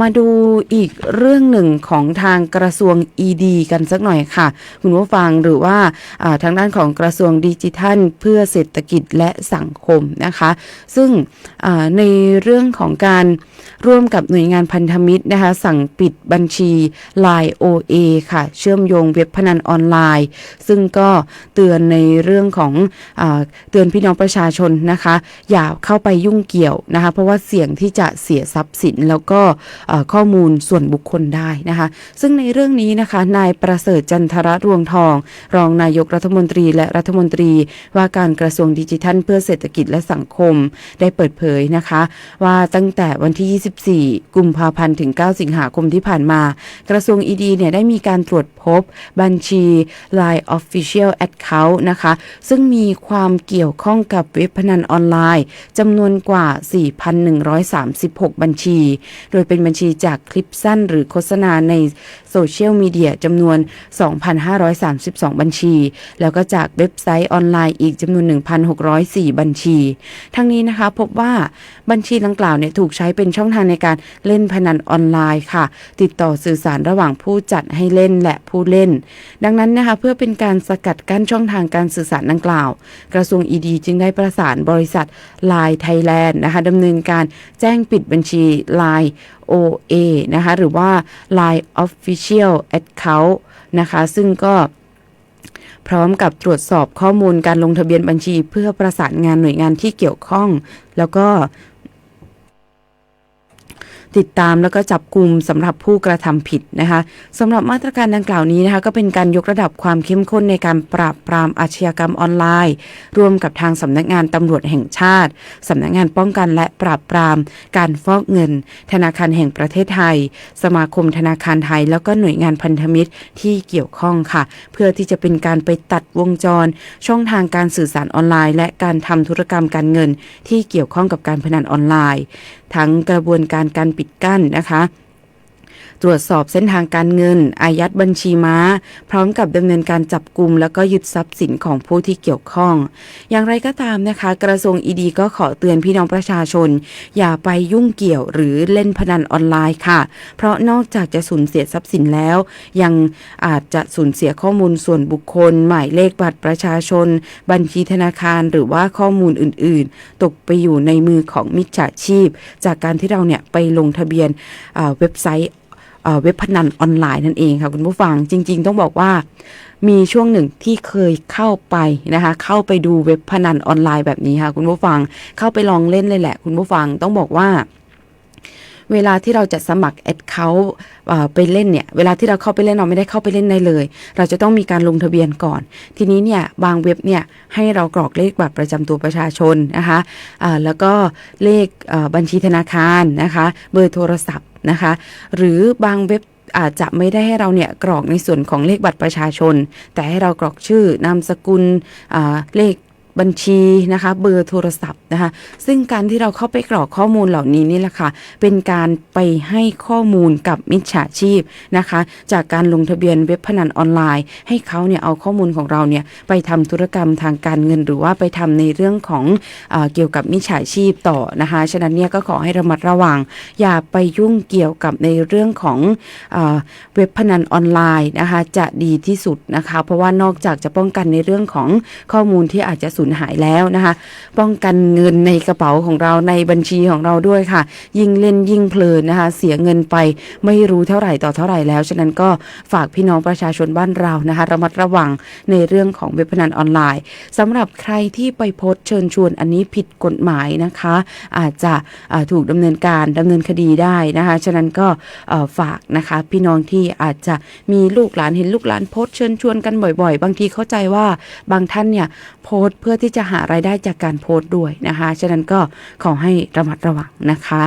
มาดูอีกเรื่องหนึ่งของทางกระทรวง ED กันสักหน่อยค่ะ คุณผู้ฟังหรือว่าทางด้านของกระทรวงดิจิทัล เพื่อเศรษฐกิจและสังคมนะคะ ซึ่งในเรื่องของการร่วมกับหน่วยงานพันธมิตรนะคะ สั่งปิดบัญชี Line OA ค่ะ เชื่อมโยงเว็บพนันออนไลน์ ซึ่งก็เตือนในเรื่องของอเตือนพี่น้องประชาชนนะคะ อย่าเข้าไปยุ่งเกี่ยวนะคะ เพราะว่าเสี่ยงที่จะเสียทรัพย์สินแล้วก็ข้อมูลส่วนบุคคลได้นะคะ ซึ่งในเรื่องนี้นะคะ นายประเสริฐจันทรรวงทอง รองนายกรัฐมนตรีและรัฐมนตรี ว่าการกระทรวงดิจิทัล เพื่อเศรษฐกิจและสังคมได้เปิดเผยนะคะ ว่าตั้งแต่วันที่ 24 กุมภาพันธ์ถึง 9 สิงหาคมที่ผ่านมา กระทรวง ED เนี่ยได้มีการตรวจพบบัญชี Line Official Account นะคะ ซึ่งมีความเกี่ยวข้องกับเว็บพนันออนไลน์จำนวนกว่า 4,136 บัญชี โดยเป็นบัญชีจากคลิปสั้นหรือโฆษณาในโซเชียลมีเดียจำนวน 2,532 บัญชี แล้วก็จากเว็บไซต์ออนไลน์อีกจำนวน 1,604 บัญชี ทั้งนี้นะคะพบว่าบัญชีดังกล่าวเนี่ยถูกใช้เป็นช่องทางในการเล่นพนันออนไลน์ค่ะ ติดต่อสื่อสารระหว่างผู้จัดให้เล่นและผู้เล่น ดังนั้นนะคะเพื่อเป็นการสกัดกั้นช่องทางการสื่อสารดังกล่าว กระทรวง ED จึงได้ประสานบริษัท Line Thailand นะคะดำเนินการแจ้งปิดบัญชี Line OA นะคะ หรือว่า Line Official Account นะคะ ซึ่งก็พร้อมกับตรวจสอบข้อมูลการลงทะเบียนบัญชีเพื่อประสานงานหน่วยงานที่เกี่ยวข้อง แล้วก็ ติดตามแล้วก็จับกลุ่มสำหรับผู้กระทำผิดนะคะสำหรับมาตรการดังกล่าวนี้นะคะก็เป็นการยกระดับความเข้มข้นในการปราบปรามอาชญากรรมออนไลน์ร่วมกับทางสำนักงานตำรวจแห่งชาติสำนักงานป้องกันและปราบปราม การฟอกเงิน ธนาคารแห่งประเทศไทย สมาคมธนาคารไทย แล้วก็หน่วยงานพันธมิตรที่เกี่ยวข้องค่ะ เพื่อที่จะเป็นการไปตัดวงจร ช่องทางการสื่อสารออนไลน์ และการทำธุรกรรมการเงิน ที่เกี่ยวข้องกับการพนันออนไลน์ ทั้งกระบวนการการปิดกั้นนะคะ ตรวจสอบเส้นทางการเงิน อายัดบัญชีม้า พร้อมกับดำเนินการจับกลุ่มแล้วก็ยึดทรัพย์สินของผู้ที่เกี่ยวข้อง อย่างไรก็ตามนะคะ กระทรวงอีดีก็ขอเตือนพี่น้องประชาชน อย่าไปยุ่งเกี่ยวหรือเล่นพนันออนไลน์ค่ะ เพราะนอกจากจะสูญเสียทรัพย์สินแล้ว ยังอาจจะสูญเสียข้อมูลส่วนบุคคล หมายเลขบัตรประชาชน บัญชีธนาคารหรือว่าข้อมูลอื่น ๆ ตกไปอยู่ในมือของมิจฉาชีพ จากการที่เราเนี่ยไปลงทะเบียนเว็บไซต์ เว็บพนันออนไลน์นั่นเองค่ะคุณผู้ฟังจริง ๆ ต้องบอกว่ามีช่วงหนึ่งที่เคยเข้าไปนะคะ เข้าไปดูเว็บพนันออนไลน์แบบนี้ค่ะคุณผู้ฟังเข้าไปลองเล่นเลยแหละ คุณผู้ฟังต้องบอกว่า เวลาที่เราจะสมัครแอดเขาไปเล่นเนี่ย เวลาที่เราเข้าไปเล่นเราไม่ได้เข้าไปเล่นได้เลย เราจะต้องมีการลงทะเบียนก่อน ทีนี้เนี่ยบางเว็บเนี่ยให้เรากรอกเลขบัตรประจำตัวประชาชนนะคะอ่าแล้วก็เลขบัญชีธนาคารนะคะ เบอร์โทรศัพท์นะคะ หรือบางเว็บอาจจะไม่ได้ให้เราเนี่ยกรอกในส่วนของเลขบัตรประชาชน แต่ให้เรากรอกชื่อนามสกุลเลข บัญชีนะคะเบอร์โทรศัพท์นะคะซึ่งการที่เราเข้าไปกรอกข้อมูลเหล่านี้นี่แหละค่ะเป็นการไปให้ข้อมูลกับมิจฉาชีพนะคะ จากการลงทะเบียนเว็บพนันออนไลน์ ให้เขาเนี่ยเอาข้อมูลของเราเนี่ยไปทำธุรกรรมทางการเงินหรือว่าไปทำในเรื่องของอเกี่ยวกับมิจฉาชีพต่อนะคะฉะนั้นเนี่ยก็ขอให้ระมัดระวัง อย่าไปยุ่งเกี่ยวกับในเรื่องของเอเว็บพนันออนไลน์นะคะจะดีที่สุดนะคะ เพราะว่านอกจากจะป้องกันในเรื่องของข้อมูลที่อาจจะสูญหายแล้วนะคะ ป้องกันเงินในกระเป๋าของเราในบัญชีของเราด้วยค่ะ ยิ่งเล่นยิ่งเพลินนะคะ เสียเงินไปไม่รู้เท่าไหร่ต่อเท่าไหร่แล้ว ฉะนั้นก็ฝากพี่น้องประชาชนบ้านเรานะคะ ระมัดระวังในเรื่องของเว็บพนันออนไลน์สำหรับใครที่ไปโพสเชิญชวนอันนี้ผิดกฎหมายนะคะ อาจจะถูกดำเนินการดำเนินคดีได้นะคะ ฉะนั้นก็ฝากนะคะ พี่น้องที่อาจจะมีลูกหลานเห็นลูกหลานโพสเชิญชวนกันบ่อย ๆ บางทีเข้าใจว่าบางท่านเนี่ยโพสต์เพื่อที่จะหารายได้จากการโพสต์ด้วยนะคะ ฉะนั้นก็ขอให้ระมัดระวังนะคะ